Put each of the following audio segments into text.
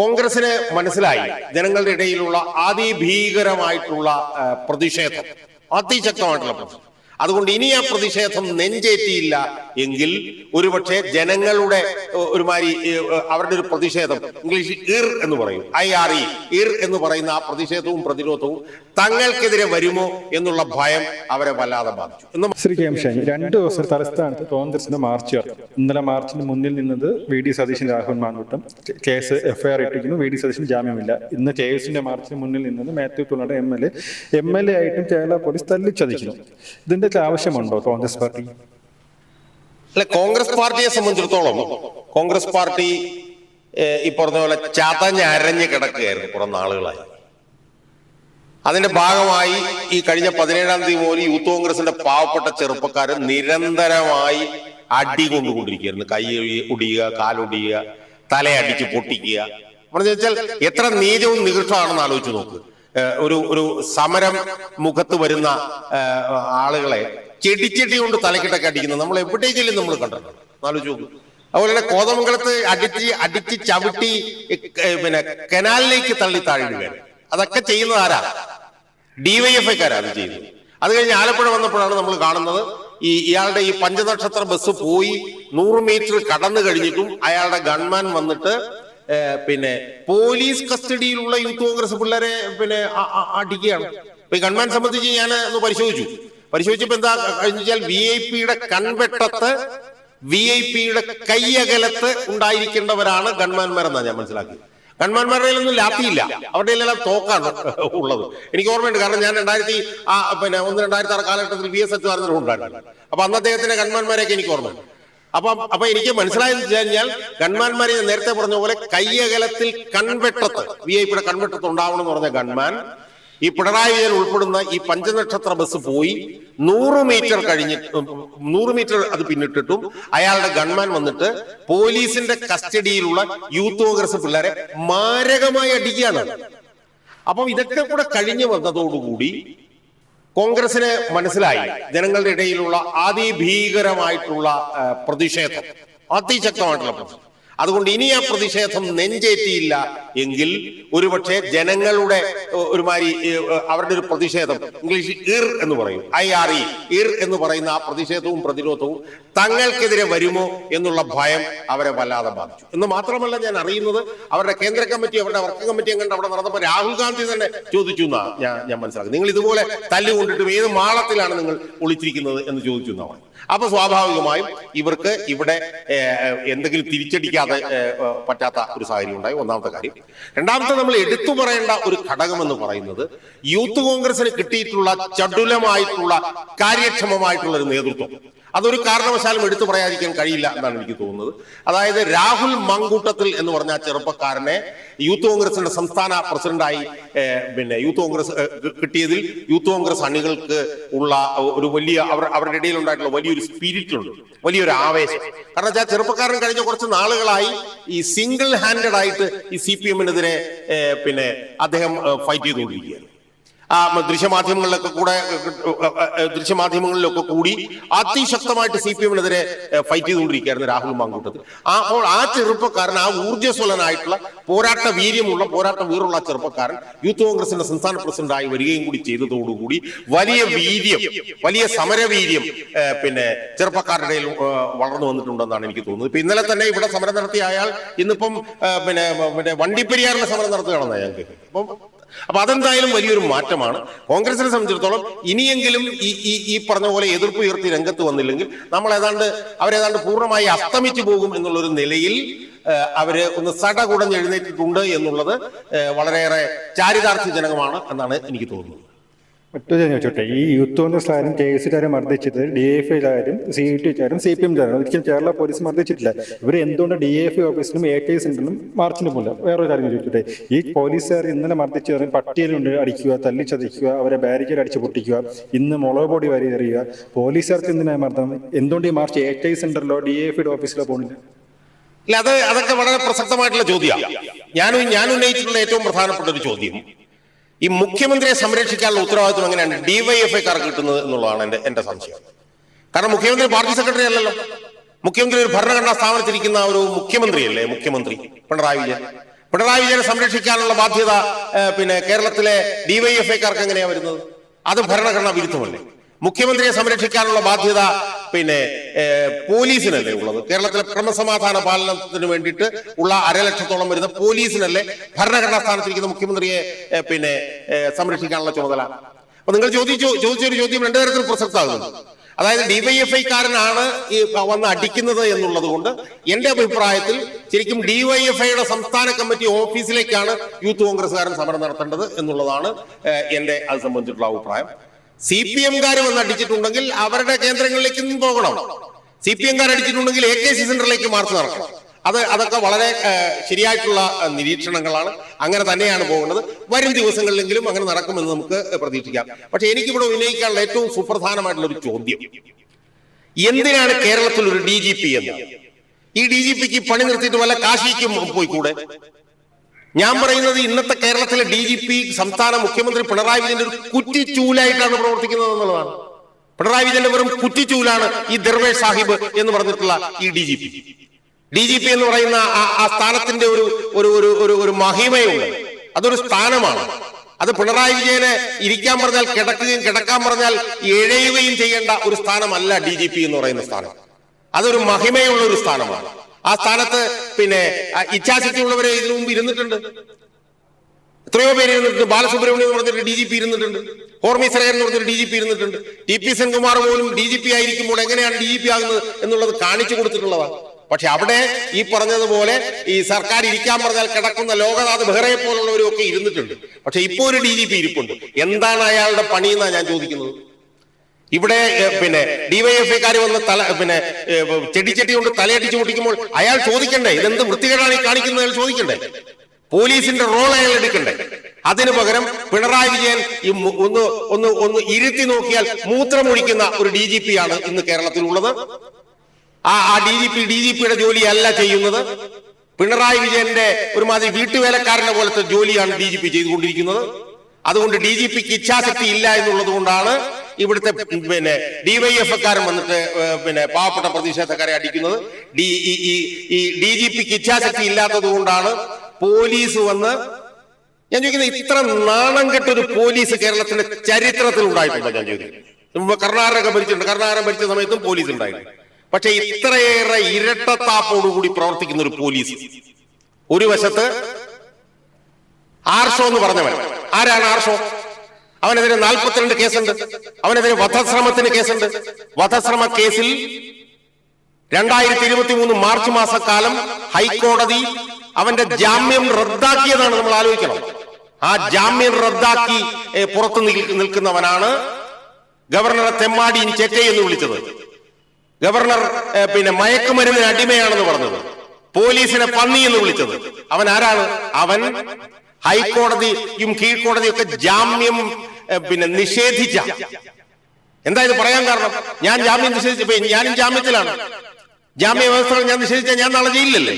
കോൺഗ്രസിന് മനസ്സിലായി ജനങ്ങളുടെ ഇടയിലുള്ള അതിഭീകരമായിട്ടുള്ള പ്രതിഷേധം. അതിശക്തമായിട്ടുള്ള പ്രതിഷേധം. അതുകൊണ്ട് ഇനി ആ പ്രതിഷേധം നെഞ്ചേറ്റിയില്ല. എങ്കിൽ ഒരുപക്ഷെ ജനങ്ങളുടെ ഒരുമാതിരി അവരുടെ ഒരു പ്രതിഷേധം ഇംഗ്ലീഷിൽ ഇർ എന്ന് പറയും. I R E. ഇർ എന്ന് പറയുന്ന ആ പ്രതിഷേധവും പ്രതിരോധവും തങ്ങൾക്കെതിരെ വരുമോ എന്നുള്ള ഭയം അവരെ വല്ലാതെ ബാധിച്ചു. ശ്രീ കെ രണ്ട് ദിവസം തലസ്ഥാനത്ത് കോൺഗ്രസിന്റെ മാർച്ച് ഇന്നലെ മാർച്ചിന് മുന്നിൽ നിന്നത് V D Satheesan Rahul Mankoottam case F I R ഇട്ടിരിക്കുന്നു. വി ഡി സതീശൻ ജാമ്യമില്ല. ഇന്ന് കെ എസിന്റെ മാർച്ചിന് മുന്നിൽ നിന്നത് Mathew തുള്ളയുടെ M L A. M L A ആയിട്ടും കേരള പോലീസ് തല്ലിച്ചതിക്കുന്നു ഇതിന്റെ ആവശ്യമുണ്ടോ കോൺഗ്രസ് പാർട്ടി? അല്ല കോൺഗ്രസ് പാർട്ടിയെ സംബന്ധിച്ചിടത്തോളം കോൺഗ്രസ് പാർട്ടി ഈ പറഞ്ഞ പോലെ ചതഞ്ഞരഞ്ഞ് കിടക്കുകയായിരുന്നു കുറെ നാളുകളായി. അതിന്റെ ഭാഗമായി ഈ കഴിഞ്ഞ പതിനേഴാം തീയതി മുതൽ യൂത്ത് കോൺഗ്രസിന്റെ പാവപ്പെട്ട ചെറുപ്പക്കാർ നിരന്തരമായി അടി കൊണ്ടുകൊണ്ടിരിക്കുകയായിരുന്നു. കൈ ഒടിയുക കാലൊടിയുക തലയടിച്ച് പൊട്ടിക്കുക. പറഞ്ഞു വെച്ചാൽ എത്ര നീചവും നികൃഷ്ടമാണെന്ന് ആലോചിച്ച് നോക്ക്. ഏഹ്, ഒരു ഒരു സമരം മുഖത്ത് വരുന്ന ആളുകളെ ചെടിച്ചെടി കൊണ്ട് തലക്കിട്ടൊക്കെ അടിക്കുന്നത് നമ്മൾ എവിടെയെങ്കിലും നമ്മൾ കണ്ടിട്ടുണ്ട്. ആലോചിച്ച് ചോദ്യം അതുപോലെ തന്നെ കോതമംഗലത്ത് അടിച്ച് അടിച്ച് ചവിട്ടി പിന്നെ കനാലിലേക്ക് തള്ളി താഴിടുകയാണ് അതൊക്കെ ചെയ്യുന്നത് ആരാ? ഡിവൈഎഫ്ഐക്കാരാ അത് ചെയ്യുന്നത്. അത് കഴിഞ്ഞ് ആലപ്പുഴ വന്നപ്പോഴാണ് നമ്മൾ കാണുന്നത് ഈ ഇയാളുടെ ഈ പഞ്ചനക്ഷത്ര ബസ് പോയി നൂറ് മീറ്റർ കടന്നു കഴിഞ്ഞിട്ടും അയാളുടെ ഗൺമാൻ വന്നിട്ട് പിന്നെ പോലീസ് കസ്റ്റഡിയിലുള്ള യൂത്ത് കോൺഗ്രസ് പിള്ളേരെ പിന്നെ അടിക്കുകയാണ്. ഇപ്പൊ ഈ ഗൺമാൻ സംബന്ധിച്ച് ഞാൻ ഒന്ന് പരിശോധിച്ചു. പരിശോധിച്ചപ്പോ എന്താ കഴിഞ്ഞാൽ വി ഐ പിയുടെ കൺവെട്ടത്ത് വി ഐ പിയുടെ കൈയകലത്ത് ഉണ്ടായിരിക്കേണ്ടവരാണ് ഗൺമാൻമാരെന്നാണ് ഞാൻ മനസ്സിലാക്കി ഗൺമാൻമാരുടെ ഒന്നും ലാത്തിയില്ല. അവരുടെ എല്ലാം തോക്കാണ് ഉള്ളത്. എനിക്ക് ഓർമ്മയുണ്ട് കാരണം ഞാൻ രണ്ടായിരത്തി ആ പിന്നെ ഒന്ന് രണ്ടായിരത്തി ആറ് കാലഘട്ടത്തിൽ വി എസ് അച്യുതാനന്ദനും ഉണ്ടായിരുന്നു. അപ്പൊ അന്ന് അദ്ദേഹത്തിന്റെ ഗൺമാൻമാരെയൊക്കെ എനിക്ക് ഓർമ്മയുണ്ട്. അപ്പം അപ്പൊ എനിക്ക് മനസ്സിലായെന്ന് വെച്ച് കഴിഞ്ഞാൽ ഗൺമാൻമാരെ നേരത്തെ പറഞ്ഞ പോലെ കയ്യകലത്തിൽ കൺവെട്ടത്ത് വി ഐ പിയുടെ കൺവെട്ടത്ത് ഉണ്ടാവണം എന്ന് പറഞ്ഞ ഗൺമാൻ ഈ പിണറായി വിജയൻ ഉൾപ്പെടുന്ന ഈ പഞ്ചനക്ഷത്ര ബസ് പോയി നൂറ് മീറ്റർ കഴിഞ്ഞ് നൂറ് മീറ്റർ അത് പിന്നിട്ടിട്ടും അയാളുടെ ഗൺമാൻ വന്നിട്ട് പോലീസിന്റെ കസ്റ്റഡിയിലുള്ള യൂത്ത് കോൺഗ്രസ് പിള്ളേരെ മാരകമായി അടിക്കുകയാണ്. അപ്പം ഇതൊക്കെ കൂടെ കഴിഞ്ഞു വന്നതോടുകൂടി കോൺഗ്രസിന് മനസ്സിലായി ജനങ്ങളുടെ ഇടയിലുള്ള അതിഭീകരമായിട്ടുള്ള പ്രതിഷേധം അതിശക്തമായിട്ടുള്ള പ്രതിഷേധം. അതുകൊണ്ട് ഇനി ആ പ്രതിഷേധം നെഞ്ചേറ്റിയില്ല. എങ്കിൽ ഒരുപക്ഷെ ജനങ്ങളുടെ ഒരുമാതിരി അവരുടെ ഒരു പ്രതിഷേധം ഇംഗ്ലീഷിൽ ഇർ എന്ന് പറയും. ഐ ആർ ഇ ഇർ എന്ന് പറയുന്ന ആ പ്രതിഷേധവും പ്രതിരോധവും തങ്ങൾക്കെതിരെ വരുമോ എന്നുള്ള ഭയം അവരെ വല്ലാതെ ബാധിച്ചു. എന്ന് മാത്രമല്ല ഞാൻ അറിയുന്നത് അവരുടെ കേന്ദ്ര കമ്മിറ്റി അവരുടെ വർക്കിംഗ് കമ്മിറ്റി എങ്ങനെ അവിടെ നടന്നപ്പോൾ രാഹുൽ ഗാന്ധി തന്നെ ചോദിച്ചു എന്നാ ഞാൻ ഞാൻ മനസ്സിലാക്കുന്നത്. നിങ്ങൾ ഇതുപോലെ തല്ലുകൊണ്ടിട്ടും ഏത് മാളത്തിലാണ് നിങ്ങൾ ഒളിച്ചിരിക്കുന്നത് എന്ന് ചോദിച്ചു എന്നാണ്. അപ്പൊ സ്വാഭാവികമായും ഇവർക്ക് ഇവിടെ എന്തെങ്കിലും തിരിച്ചടിക്കാതെ പറ്റാത്ത ഒരു സാഹചര്യം ഉണ്ടായി. ഒന്നാമത്തെ കാര്യം. രണ്ടാമത്തെ നമ്മൾ എടുത്തു പറയേണ്ട ഒരു ഘടകം എന്ന് പറയുന്നത് യൂത്ത് കോൺഗ്രസിന് കിട്ടിയിട്ടുള്ള ചടുലമായിട്ടുള്ള കാര്യക്ഷമമായിട്ടുള്ള ഒരു നേതൃത്വം. അതൊരു കാരണവശാലും എടുത്തു പറയാതിരിക്കാൻ കഴിയില്ല എന്നാണ് എനിക്ക് തോന്നുന്നത്. അതായത് രാഹുൽ മങ്കൂട്ടത്തിൽ എന്ന് പറഞ്ഞ ചെറുപ്പക്കാരനെ യൂത്ത് കോൺഗ്രസിന്റെ സംസ്ഥാന പ്രസിഡന്റായി പിന്നെ യൂത്ത് കോൺഗ്രസ് കിട്ടിയതിൽ യൂത്ത് കോൺഗ്രസ് അണികൾക്ക് ഉള്ള ഒരു വലിയ അവർ അവരുടെ ഇടയിൽ ഉണ്ടായിട്ടുള്ള വലിയൊരു സ്പിരിറ്റ് ഉണ്ട് വലിയൊരു ആവേശം. കാരണം വെച്ചാൽ ചെറുപ്പക്കാരൻ കഴിഞ്ഞ കുറച്ച് നാളുകളായി ഈ സിംഗിൾ ഹാൻഡഡ് ആയിട്ട് ഈ സി പി എമ്മിനെതിരെ പിന്നെ അദ്ദേഹം ഫൈറ്റ് ചെയ്തുകൊണ്ടിരിക്കുകയാണ്. ദൃശ്യമാധ്യമങ്ങളിലൊക്കെ കൂടെ ദൃശ്യമാധ്യമങ്ങളിലൊക്കെ കൂടി അതിശക്തമായിട്ട് സി പി എമ്മിനെതിരെ ഫൈറ്റ് ചെയ്തുകൊണ്ടിരിക്കുകയായിരുന്നു രാഹുൽ മാങ്കൂട്ടത്തിൽ. അപ്പോൾ ആ ചെറുപ്പക്കാരൻ ആ ഊർജസ്വലനായിട്ടുള്ള പോരാട്ട വീര്യമുള്ള പോരാട്ട വീറുള്ള ചെറുപ്പക്കാരൻ യൂത്ത് കോൺഗ്രസിന്റെ സംസ്ഥാന പ്രസിഡന്റായി വരികയും കൂടി ചെയ്തതോടുകൂടി വലിയ വീര്യം വലിയ സമരവീര്യം പിന്നെ ചെറുപ്പക്കാരുടെ ഇടയിൽ വളർന്നു വന്നിട്ടുണ്ടെന്നാണ് എനിക്ക് തോന്നുന്നത്. ഇപ്പൊ ഇന്നലെ തന്നെ ഇവിടെ സമരം നടത്തിയ അയാൾ ഇന്നിപ്പം പിന്നെ പിന്നെ വണ്ടിപ്പെരിയാറിലെ സമരം നടത്തുകയാണെന്ന് ഞങ്ങൾക്ക് അപ്പം അപ്പൊ അതെന്തായാലും വലിയൊരു മാറ്റമാണ്. കോൺഗ്രസിനെ സംബന്ധിച്ചിടത്തോളം ഇനിയെങ്കിലും ഈ ഈ പറഞ്ഞ പോലെ എതിർപ്പ് ഉയർത്തി രംഗത്ത് വന്നില്ലെങ്കിൽ നമ്മൾ ഏതാണ്ട് അവരേതാണ്ട് പൂർണമായി അസ്തമിച്ചു പോകും എന്നുള്ളൊരു നിലയിൽ അവർ ഒന്ന് സടകുടഞ്ഞെഴുന്നേറ്റിട്ടുണ്ട് എന്നുള്ളത് വളരെയേറെ ചാരിതാർത്ഥ്യജനകമാണ് എന്നാണ് എനിക്ക് തോന്നുന്നത്. മറ്റൊരു ചോദിച്ചോട്ടെ ഈ യൂത്ത് കോൺഗ്രസ്സുകാരും കെ എസ് കാരും മർദ്ദിച്ചത് ഡി എഫ് ഐക്കാരും സി ടി കാരും സി പി എംകാരും ഒരിക്കലും കേരള പോലീസ് മർദ്ദിച്ചിട്ടില്ല. ഇവർ എന്തുകൊണ്ട് ഡി എഫ് ഐ ഓഫീസിലും എ കെ സെന്ററിലും മാർച്ചിന് പോകില്ല വേറൊരു കാര്യം ചോദിച്ചോട്ടെ. ഈ പോലീസുകാർ ഇന്നലെ മർദ്ദിച്ച് പറയും പട്ടിയലുണ്ട് അടിക്കുക തല്ലിച്ചതയ്ക്കുക അവരെ ബാരിക്കേഡ് അടിച്ച് പൊട്ടിക്കുക ഇന്ന് മുളക് പൊടി വരി എറിയുക. പോലീസുകാർക്ക് എന്തിനാണ് മർദ്ദം എന്തുകൊണ്ട് ഈ മാർച്ച് എ കെ സെന്ററിലോ ഡി എഫ് ഓഫീസിലോ പോകുന്നില്ല ഇല്ല അത് അതൊക്കെ വളരെ പ്രസക്തമായിട്ടുള്ള ചോദ്യമാണ്. ഞാൻ ഞാൻ ഉന്നയിച്ചിട്ടുള്ള ഏറ്റവും പ്രധാനപ്പെട്ട ഒരു ചോദ്യം. ഈ മുഖ്യമന്ത്രിയെ സംരക്ഷിക്കാനുള്ള ഉത്തരവാദിത്വം എങ്ങനെയാണ് ഡിവൈഎഫ്ഐക്കാർക്ക് കിട്ടുന്നത് എന്നുള്ളതാണ് എന്റെ എന്റെ സംശയം. കാരണം മുഖ്യമന്ത്രി പാർട്ടി സെക്രട്ടറി അല്ലല്ലോ. മുഖ്യമന്ത്രി ഒരു ഭരണഘടനാ സ്ഥാപനത്തിരിക്കുന്ന ഒരു മുഖ്യമന്ത്രിയല്ലേ? മുഖ്യമന്ത്രി. പിണറായി വിജയൻ. പിണറായി വിജയനെ സംരക്ഷിക്കാനുള്ള ബാധ്യത പിന്നെ കേരളത്തിലെ ഡിവൈഎഫ്ഐക്കാർക്ക് എങ്ങനെയാണ് വരുന്നത്? അത് ഭരണഘടനാ വിരുദ്ധമല്ലേ? മുഖ്യമന്ത്രിയെ സംരക്ഷിക്കാനുള്ള ബാധ്യത പിന്നെ പോലീസിനല്ലേ ഉള്ളത്? കേരളത്തിലെ ക്രമസമാധാന പാലനത്തിന് വേണ്ടിയിട്ട് ഉള്ള അരലക്ഷത്തോളം വരുന്ന പോലീസിനല്ലേ ഭരണഘടനാ സ്ഥാനത്തിരിക്കുന്ന മുഖ്യമന്ത്രിയെ പിന്നെ സംരക്ഷിക്കാനുള്ള ചുമതല? അപ്പൊ നിങ്ങൾ ചോദിച്ചു ചോദിച്ചൊരു ചോദ്യം രണ്ടു തരത്തിൽ പ്രസക്തമാകുന്നു അതായത് ഡിവൈഎഫ്ഐക്കാരനാണ് ഈ വന്ന് അടിക്കുന്നത് എന്നുള്ളത് കൊണ്ട് എന്റെ അഭിപ്രായത്തിൽ ശരിക്കും ഡിവൈഎഫ്ഐയുടെ സംസ്ഥാന കമ്മിറ്റി ഓഫീസിലേക്കാണ് യൂത്ത് കോൺഗ്രസ്സുകാരൻ സമരം നടത്തേണ്ടത് എന്നുള്ളതാണ് എന്റെ അത് സംബന്ധിച്ചിട്ടുള്ള അഭിപ്രായം. സി പി എംകാർ വന്ന് അടിച്ചിട്ടുണ്ടെങ്കിൽ അവരുടെ കേന്ദ്രങ്ങളിലേക്കും പോകണം. സി പി എംകാർ അടിച്ചിട്ടുണ്ടെങ്കിൽ എ കെ സി സെന്ററിലേക്ക് മാർച്ച് നടക്കണം. അത് അതൊക്കെ വളരെ ശരിയായിട്ടുള്ള നിരീക്ഷണങ്ങളാണ്. അങ്ങനെ തന്നെയാണ് പോകുന്നത്. വരും ദിവസങ്ങളിലെങ്കിലും അങ്ങനെ നടക്കുമെന്ന് നമുക്ക് പ്രതീക്ഷിക്കാം. പക്ഷെ എനിക്കിവിടെ ഉന്നയിക്കാനുള്ള ഏറ്റവും സുപ്രധാനമായിട്ടുള്ള ഒരു ചോദ്യം. എന്തിനാണ് കേരളത്തിൽ ഒരു ഡി ജി പി എന്ന്? ഈ ഡി ജി പിക്ക് പണി നിർത്തിയിട്ട് വല്ല കാശിക്കും പോയിക്കൂടെ? ഞാൻ പറയുന്നത് ഇന്നത്തെ കേരളത്തിലെ ഡി ജി പി സംസ്ഥാന മുഖ്യമന്ത്രി പിണറായി വിജയന്റെ ഒരു കുറ്റിച്ചൂലായിട്ടാണ് പ്രവർത്തിക്കുന്നത് എന്നുള്ളതാണ്. പിണറായി വിജയന്റെ വെറും കുറ്റിച്ചൂലാണ് ഈ ദർവേഷ് സാഹിബ് എന്ന് പറഞ്ഞിട്ടുള്ള ഈ D G P. D G P എന്ന് പറയുന്ന ആ- സ്ഥാനത്തിന്റെ ഒരു ഒരു ഒരു ഒരു ഒരു മഹിമയുണ്ട്. അതൊരു സ്ഥാനമാണ്. അത് പിണറായി വിജയനെ ഇരിക്കാൻ പറഞ്ഞാൽ കിടക്കുകയും കിടക്കാൻ പറഞ്ഞാൽ എഴയുകയും ചെയ്യേണ്ട ഒരു സ്ഥാനമല്ല ഡി ജി പി എന്ന് പറയുന്ന സ്ഥാനം. അതൊരു മഹിമയുള്ള ഒരു സ്ഥാനമാണ്. ആ സ്ഥാനത്ത് പിന്നെ ഇച്ഛാശക്തി ഉള്ളവരെ ഇതിനു മുമ്പ് ഇരുന്നിട്ടുണ്ട്. എത്രയോ പേര് ഇരുന്നിട്ടുണ്ട്. ബാലസുബ്രഹ്മണ്യം എന്ന് പറഞ്ഞൊരു ഡി ജി പി ഇരുന്നിട്ടുണ്ട്. ഹോർമി സരകൻ എന്ന് പറഞ്ഞൊരു ഡി ജി പി ഇരുന്നിട്ടുണ്ട്. ടി പി സെൻകുമാർ പോലും ഡി ജി പി ആയിരിക്കുമ്പോൾ എങ്ങനെയാണ് ഡി ജി പി ആകുന്നത് എന്നുള്ളത് കാണിച്ചു കൊടുത്തിട്ടുള്ളതാണ്. പക്ഷെ അവിടെ ഈ പറഞ്ഞതുപോലെ ഈ സർക്കാർ ഇരിക്കാൻ പറഞ്ഞാൽ കിടക്കുന്ന ലോകനാഥ് ബെഹ്റയെ പോലുള്ളവരും ഒക്കെ ഇരുന്നിട്ടുണ്ട്. പക്ഷെ ഇപ്പോൾ ഒരു ഡി ജി പി ഇരിപ്പുണ്ട്. എന്താണ് അയാളുടെ പണി എന്നാണ് ഞാൻ ചോദിക്കുന്നത്. ഇവിടെ പിന്നെ ഡിവൈഎഫ്ഐക്കാർ വന്ന് തല പിന്നെ ചെടിച്ചട്ടി കൊണ്ട് തലയടിച്ച് പൊട്ടിക്കുമ്പോൾ അയാൾ ചോദിക്കണ്ടേ ഇതെന്ത് വൃത്തികേടാണ് ഈ കാണിക്കുന്നത് അയാൾ ചോദിക്കണ്ടേ? പോലീസിന്റെ റോൾ അയാൾ എടുക്കണ്ടേ? അതിനു പകരം പിണറായി വിജയൻ ഒന്ന് ഒന്ന് ഒന്ന് ഇരുത്തി നോക്കിയാൽ മൂത്രമൊഴിക്കുന്ന ഒരു ഡി ജി പി ആണ് ഇന്ന് കേരളത്തിലുള്ളത്. ആ ആ D G P D G പിയുടെ ജോലിയല്ല ചെയ്യുന്നത്. പിണറായി വിജയന്റെ ഒരുമാതിരി വീട്ടുവേലക്കാരനെ പോലത്തെ ജോലിയാണ് ഡി ജി പി ചെയ്തുകൊണ്ടിരിക്കുന്നത്. അതുകൊണ്ട് ഡി ജി പിക്ക് ഇച്ഛാശക്തി ഇല്ല എന്നുള്ളത് കൊണ്ടാണ് ഇവിടുത്തെ പിന്നെ ഡി വൈ എഫ് ഡിവൈഎഫ്കാരൻ വന്നിട്ട് പിന്നെ പാവപ്പെട്ട പ്രതിഷേധക്കാരെ അടിക്കുന്നത്. ഡി ഈ ഡി ജി പിക്ക് ഇച്ഛാശക്തി ഇല്ലാത്തത് കൊണ്ടാണ് പോലീസ് വന്ന് ഞാൻ ചോദിക്കുന്നത് ഇത്ര നാണം കെട്ടൊരു പോലീസ് കേരളത്തിന്റെ ചരിത്രത്തിൽ ഉണ്ടായിട്ടുണ്ട് ഞാൻ ചോദിക്കുന്നത്? കർണാടക ഭരിച്ചിട്ടുണ്ട്. കർണാടക ഭരിച്ച സമയത്തും പോലീസ് ഉണ്ടായിരുന്നു. പക്ഷെ ഇത്രയേറെ ഇരട്ടത്താപ്പോടുകൂടി പ്രവർത്തിക്കുന്ന ഒരു പോലീസ് ഒരു വശത്ത് ആർഷോ എന്ന് പറഞ്ഞവൻ. ആരാണ് ആർഷോ? അവനെതിരെ നാൽപ്പത്തിരണ്ട് കേസുണ്ട്. അവനെതിരെ വധശ്രമത്തിന് കേസുണ്ട്. വധശ്രമ കേസിൽ രണ്ടായിരത്തി ഇരുപത്തി മൂന്ന് മാർച്ച് മാസക്കാലം ഹൈക്കോടതി അവന്റെ ജാമ്യം റദ്ദാക്കിയതാണ് നമ്മൾ ആലോചിക്കണം. ആ ജാമ്യം റദ്ദാക്കി പുറത്തു പുറത്ത് നിൽ- നിൽക്കുന്നവനാണ് ഗവർണറെ തെമ്മാടി ചെറ്റൈ എന്ന് വിളിച്ചത്. ഗവർണർ പിന്നെ മയക്കുമരുന്നിന് അടിമയാണെന്ന് പറഞ്ഞത്. പോലീസിനെ പന്നി എന്ന് വിളിച്ചത്. അവൻ ആരാണ്? അവൻ ഹൈക്കോടതിയും കീഴ്ക്കോടതിയും ഒക്കെ ജാമ്യം പിന്നെ നിഷേധിച്ച. എന്താ ഇത് പറയാൻ കാരണം? ഞാൻ ജാമ്യം നിഷേധിച്ചപ്പോ ഞാനും ജാമ്യത്തിലാണ്. ജാമ്യ വ്യവസ്ഥകൾ ഞാൻ നിഷേധിച്ച ഞാൻ നാളെ ജയിലില്ലല്ലേ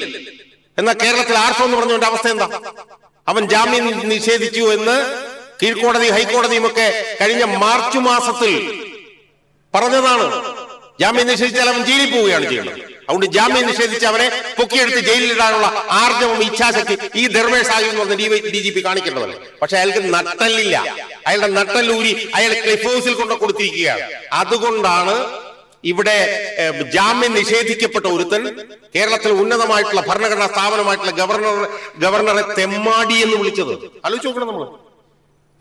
എന്നാൽ കേരളത്തിൽ ആർഷോ എന്ന് പറഞ്ഞുകൊണ്ട് അവസ്ഥ എന്താ? അവൻ ജാമ്യം നിഷേധിച്ചു എന്ന് കീഴ്ക്കോടതി ഹൈക്കോടതിയും ഒക്കെ കഴിഞ്ഞ മാർച്ച് മാസത്തിൽ പറഞ്ഞതാണ്. ജാമ്യം നിഷേധിച്ചാൽ അവൻ ജയിലിൽ പോവുകയാണ് ചെയ്യുന്നത് അതുകൊണ്ട് ജാമ്യം നിഷേധിച്ച് അവനെ പൊക്കിയെടുത്ത് ജയിലിലിടാനുള്ള ആർജവും ഇച്ഛാശക്തി ഈ ധർമ്മേഷ് സാഹിബ് എന്ന് പറഞ്ഞ ഡി ജി പി കാണിക്കേണ്ടതല്ലേ പക്ഷെ അയാൾക്ക് നട്ടല്ലില്ല. അയാളുടെ നട്ടല്ലൂരി അയാൾ ക്ലിഫ് ഹൗസിൽ കൊണ്ട് കൊടുത്തിരിക്കുകയാണ്. അതുകൊണ്ടാണ് ഇവിടെ ജാമ്യം നിഷേധിക്കപ്പെട്ട ഒരുത്തൻ കേരളത്തിൽ ഉന്നതമായിട്ടുള്ള ഭരണഘടനാ സ്ഥാപനമായിട്ടുള്ള ഗവർണർ ഗവർണറെ തെമ്മാടി എന്ന് വിളിച്ചത്. ആലോചിച്ച് നോക്കണം നമ്മൾ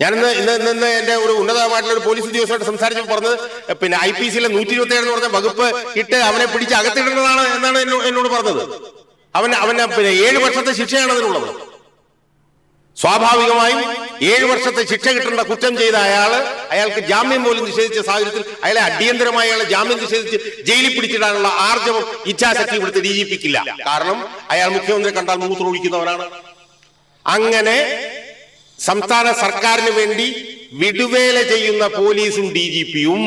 ഞാൻ ഇന്ന് ഇന്ന് എന്റെ ഒരു ഉന്നതമായിട്ടുള്ള ഒരു പോലീസ് ഉദ്യോഗസ്ഥരോട് സംസാരിച്ചപ്പോൾ പറഞ്ഞത് പിന്നെ ഐ പി സിയിലെ നൂറ്റി ഇരുപത്തി ഏഴ് എന്ന് പറഞ്ഞ വകുപ്പ് ഇട്ട് അവനെ പിടിച്ച് അകത്തിടേണ്ടതാണ് എന്നാണ് എന്നോട് പറഞ്ഞത്. അവൻ അവന് പിന്നെ ഏഴ് വർഷത്തെ ശിക്ഷയാണ് അതിനുള്ളത്. സ്വാഭാവികമായും ഏഴ് വർഷത്തെ ശിക്ഷ കിട്ടേണ്ട കുറ്റം ചെയ്ത അയാൾ അയാൾക്ക് ജാമ്യം പോലും നിഷേധിച്ച സാഹചര്യത്തിൽ അയാളെ അടിയന്തരമായി അയാളെ ജാമ്യം നിഷേധിച്ച് ജയിലിൽ പിടിച്ചിടാനുള്ള ആർജവം ഇച്ഛാശക്തി ഇവിടുത്തെ ഡി ജി പിക്കില്ല. കാരണം അയാൾ മുഖ്യമന്ത്രി കണ്ടാൽ മൂത്രം ഒഴിക്കുന്നവനാണ് അങ്ങനെ സംസ്ഥാന സർക്കാരിന് വേണ്ടി വിടുവേല ചെയ്യുന്ന പോലീസും ഡി ജി പിയും.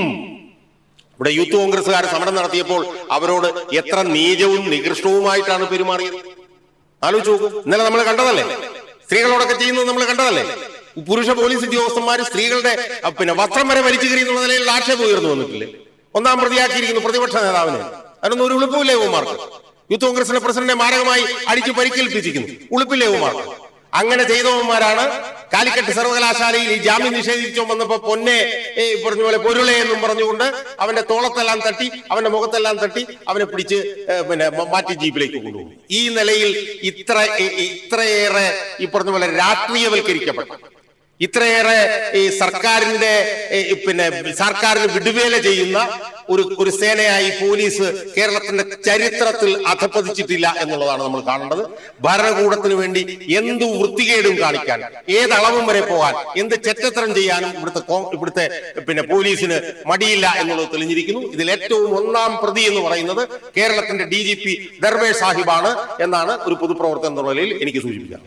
ഇവിടെ യൂത്ത് കോൺഗ്രസ്സുകാർ സമരം നടത്തിയപ്പോൾ അവരോട് എത്ര നീചവും നികൃഷ്ടവുമായിട്ടാണ് പെരുമാറിയത്? ആലോചിച്ച് നോക്കൂ. ഇന്നലെ നമ്മൾ കണ്ടതല്ലേ? സ്ത്രീകളോടൊക്കെ ചെയ്യുന്നത് നമ്മൾ കണ്ടതല്ലേ? പുരുഷ പോലീസ് ഉദ്യോഗസ്ഥന്മാർ സ്ത്രീകളുടെ പിന്നെ വസ്ത്രം വരെ വലിച്ചു കയറി എന്നുള്ള നിലയിൽ ആക്ഷേപം ഉയർന്നു വന്നിട്ടില്ലേ? ഒന്നാം പ്രതിയാക്കിയിരിക്കുന്നു പ്രതിപക്ഷ നേതാവിനെ. അതിനൊന്നും ഒരു ഉളുപ്പില്ലേ ഉമാർക്ക് യൂത്ത് കോൺഗ്രസിന്റെ പ്രസിഡന്റിനെ മാരകമായി അടിച്ചു പരിക്കേൽപ്പിച്ചിരിക്കുന്നു. ഉളുപ്പില്ലേ ഉമാർക്ക് അങ്ങനെ ചെയ്തവന്മാരാണ് കാലിക്കറ്റ് സർവകലാശാലയിൽ ഈ ജാമ്യം നിഷേധിച്ചു വന്നപ്പോ പൊന്നെ ഈ പറഞ്ഞ പോലെ പൊരുളെ എന്നും പറഞ്ഞുകൊണ്ട് അവന്റെ തോളത്തെല്ലാം തട്ടി അവന്റെ മുഖത്തെല്ലാം തട്ടി അവനെ പിടിച്ച് പിന്നെ മാറ്റി ജീപ്പിലേക്ക് കൊണ്ടുപോകും. ഈ നിലയിൽ ഇത്ര ഇത്രയേറെ ഈ പറഞ്ഞ പോലെ രാഷ്ട്രീയവൽക്കരിക്കപ്പെട്ട. ഇത്രയേറെ ഈ സർക്കാരിന്റെ പിന്നെ സർക്കാരിന് വിടുവേല ചെയ്യുന്ന ഒരു ഒരു സേനയായി പോലീസ് കേരളത്തിന്റെ ചരിത്രത്തിൽ അധപ്പതിച്ചിട്ടില്ല എന്നുള്ളതാണ് നമ്മൾ കാണേണ്ടത്. ഭരണകൂടത്തിന് വേണ്ടി എന്ത് വൃത്തികേടും കാണിക്കാൻ ഏതളവും വരെ പോകാൻ എന്ത് ചെറ്റത്തരം ചെയ്യാനും ഇവിടുത്തെ ഇവിടുത്തെ പിന്നെ പോലീസിന് മടിയില്ല എന്നുള്ളത് തെളിഞ്ഞിരിക്കുന്നു. ഇതിൽ ഏറ്റവും ഒന്നാം പ്രതി എന്ന് പറയുന്നത് കേരളത്തിന്റെ ഡി ജി പി സാഹിബാണ് എന്നാണ് ഒരു പൊതുപ്രവർത്തനം എന്നുള്ള നിലയിൽ എനിക്ക് സൂചിപ്പിക്കാം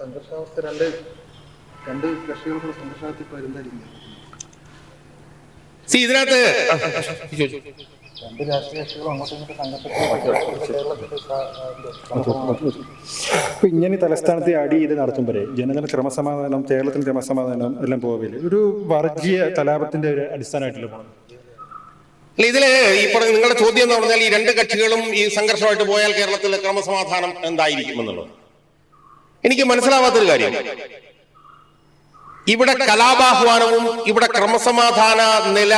സംഘർഷാവസ്ഥ രണ്ട് രണ്ട് കക്ഷികൾക്കുള്ള സി ഇതിനകത്ത് രണ്ട് രാഷ്ട്രീയ കക്ഷികളും അങ്ങോട്ടും ഇങ്ങോട്ടും സംഘർഷത്തിൽ അപ്പൊ ഇങ്ങനെ തലസ്ഥാനത്തെ അടി ഇത് നടത്തുമ്പോഴേ ജനങ്ങളുടെ ക്രമസമാധാനം കേരളത്തിന്റെ ക്രമസമാധാനം എല്ലാം പോവില്ല ഒരു വർഗീയ കലാപത്തിന്റെ ഒരു അടിസ്ഥാനമായിട്ടുള്ള അല്ല ഇതിൽ ഈ പറഞ്ഞ നിങ്ങളുടെ ചോദ്യം എന്ന് പറഞ്ഞാൽ ഈ രണ്ട് കക്ഷികളും ഈ സംഘർഷമായിട്ട് പോയാൽ കേരളത്തിലെ ക്രമസമാധാനം എന്തായിരിക്കും എന്നുള്ളത് എനിക്ക് മനസ്സിലാവാത്തൊരു കാര്യം. ഇവിടെ കലാപാഹ്വാനവും ഇവിടെ ക്രമസമാധാന നില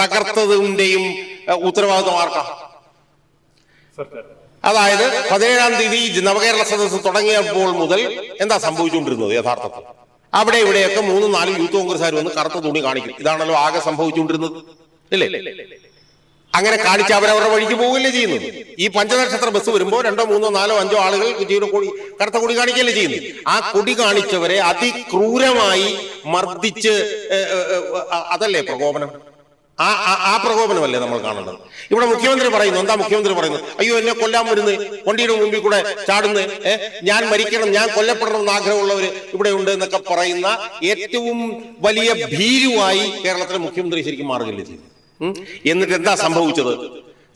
തകർത്തതിന്റെയും ഉത്തരവാദിത്വം ആർക്കാ? അതായത് പതിനേഴാം തീയതി നവകേരള സദസ്സ് തുടങ്ങിയപ്പോൾ മുതൽ എന്താ സംഭവിച്ചുകൊണ്ടിരുന്നത് യഥാർത്ഥത്തിൽ? അവിടെ ഇവിടെയൊക്കെ മൂന്നും നാലും യൂത്ത് കോൺഗ്രസ്സുകാർ വന്ന് കറുത്ത തുണി കാണിക്കും. ഇതാണല്ലോ ആകെ സംഭവിച്ചുകൊണ്ടിരുന്നത്. ഇല്ലേ. അങ്ങനെ കാണിച്ച് അവരവരുടെ വഴിക്ക് പോവുകയല്ലേ ചെയ്യുന്നത്. ഈ പഞ്ചനക്ഷത്ര ബസ് വരുമ്പോൾ രണ്ടോ മൂന്നോ നാലോ അഞ്ചോ ആളുകൾ ജീവന കൊടി കറുത്ത കൊടി കാണിക്കുകയല്ലേ ചെയ്യുന്നു ആ കൊടി കാണിച്ചവരെ അതിക്രൂരമായി മർദ്ദിച്ച് അതല്ലേ പ്രകോപനം? ആ ആ- പ്രകോപനമല്ലേ നമ്മൾ കാണേണ്ടത്. ഇവിടെ മുഖ്യമന്ത്രി പറയുന്നു എന്താ മുഖ്യമന്ത്രി പറയുന്നു അയ്യോ എന്നെ കൊല്ലാൻ വരുന്നത് കൊണ്ടിയുടെ മുമ്പിൽ കൂടെ ചാടുന്നത് ഏഹ് ഞാൻ മരിക്കണം ഞാൻ കൊല്ലപ്പെടണം എന്ന് ആഗ്രഹമുള്ളവർ ഇവിടെ ഉണ്ട് എന്നൊക്കെ പറയുന്ന ഏറ്റവും വലിയ ഭീരുവായി കേരളത്തിലെ മുഖ്യമന്ത്രി ശരിക്കും മാറുകയല്ലേ ചെയ്തു? എന്നിട്ട് എന്താ സംഭവിച്ചത്?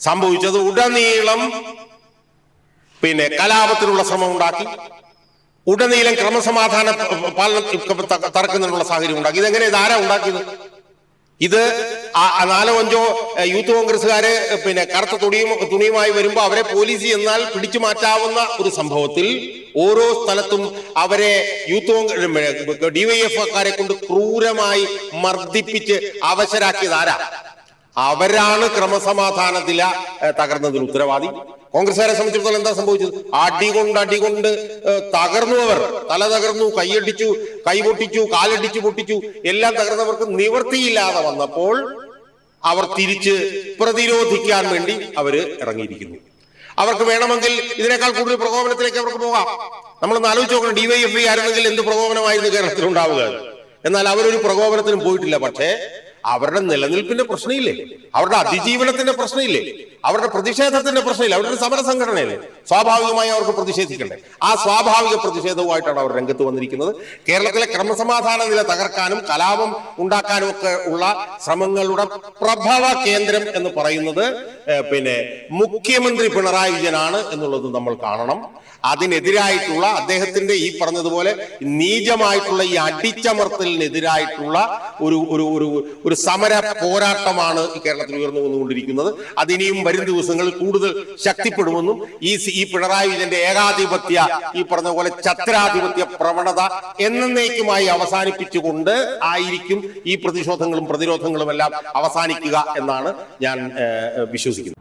സംഭവിച്ചത് ഉടനീളം പിന്നെ കലാപത്തിനുള്ള ശ്രമം ഉണ്ടാക്കി. ഉടനീളം ക്രമസമാധാന പാലനം തറക്കുന്നതിനുള്ള സാഹചര്യം ഉണ്ടാക്കി. ഇതെങ്ങനെ ഇതാരാ ഉണ്ടാക്കിയത്? ഇത് നാലോ അഞ്ചോ യൂത്ത് കോൺഗ്രസ്സുകാര് പിന്നെ കറുത്ത തുണിയും തുണിയുമായി വരുമ്പോൾ അവരെ പോലീസ് എന്നാൽ പിടിച്ചു മാറ്റാവുന്ന ഒരു സംഭവത്തിൽ ഓരോ സ്ഥലത്തും അവരെ യൂത്ത് കോൺഗ്രസ് ഡിവൈഎഫ്കാരെ കൊണ്ട് ക്രൂരമായി മർദ്ദിപ്പിച്ച് അവശരാക്കിയത് ആരാ? അവരാണ് ക്രമസമാധാനത്തില തകർന്നതിന് ഉത്തരവാദി. കോൺഗ്രസ്സുകാരെ സംബന്ധിച്ചിടത്തോളം എന്താ സംഭവിച്ചത്? അടികൊണ്ട് അടികൊണ്ട് കൊണ്ട് തകർന്നു അവർ തല തകർന്നു കൈയടിച്ചു കൈ പൊട്ടിച്ചു കാലടിച്ചു പൊട്ടിച്ചു എല്ലാം തകർന്നവർക്ക് നിവൃത്തിയില്ലാതെ വന്നപ്പോൾ അവർ തിരിച്ച് പ്രതിരോധിക്കാൻ വേണ്ടി അവർ ഇറങ്ങിയിരിക്കുന്നു. അവർക്ക് വേണമെങ്കിൽ ഇതിനേക്കാൾ കൂടുതൽ പ്രകോപനത്തിലേക്ക് അവർക്ക് പോകാം. നമ്മളൊന്ന് ആലോചിച്ച് നോക്കണം ഡിവൈഎഫ്ഐ ആയിരുന്നെങ്കിൽ എന്ത് പ്രകോപനമായിരുന്നു കേരളത്തിൽ ഉണ്ടാവുക എന്നാൽ അവരൊരു പ്രകോപനത്തിനും പോയിട്ടില്ല. പക്ഷേ അവരുടെ നിലനിൽപ്പിന്റെ പ്രശ്നമില്ലേ അവരുടെ അതിജീവനത്തിന്റെ പ്രശ്നമില്ലേ അവരുടെ പ്രതിഷേധത്തിന്റെ പ്രശ്നമില്ല അവരുടെ സമര സംഘടനയല്ലേ സ്വാഭാവികമായി അവർക്ക് പ്രതിഷേധിക്കണ്ടേ? ആ സ്വാഭാവിക പ്രതിഷേധവുമായിട്ടാണ് അവർ രംഗത്ത് വന്നിരിക്കുന്നത്. കേരളത്തിലെ ക്രമസമാധാന നില തകർക്കാനും കലാപം ഉണ്ടാക്കാനും ഒക്കെ ഉള്ള ശ്രമങ്ങളുടെ പ്രഭവ കേന്ദ്രം എന്ന് പറയുന്നത് പിന്നെ മുഖ്യമന്ത്രി പിണറായി വിജയനാണ് എന്നുള്ളത് നമ്മൾ കാണണം. അതിനെതിരായിട്ടുള്ള അദ്ദേഹത്തിന്റെ ഈ പറഞ്ഞതുപോലെ നീചമായിട്ടുള്ള ഈ അടിച്ചമർത്തലിനെതിരായിട്ടുള്ള ഒരു ഒരു ഒരു ഒരു സമര പോരാട്ടമാണ് ഈ കേരളത്തിൽ ഉയർന്നു വന്നുകൊണ്ടിരിക്കുന്നത്. അതിനിയും വരും ദിവസങ്ങളിൽ കൂടുതൽ ശക്തിപ്പെടുമെന്നും ഈ ഈ പിണറായി വിജയന്റെ ഏകാധിപത്യ ഈ പറഞ്ഞ പോലെ ഛത്രാധിപത്യ പ്രവണത എന്നേക്കുമായി അവസാനിപ്പിച്ചുകൊണ്ട് ആയിരിക്കും ഈ പ്രതിഷേധങ്ങളും പ്രതിരോധങ്ങളും എല്ലാം അവസാനിക്കുക എന്നാണ് ഞാൻ വിശ്വസിക്കുന്നത്.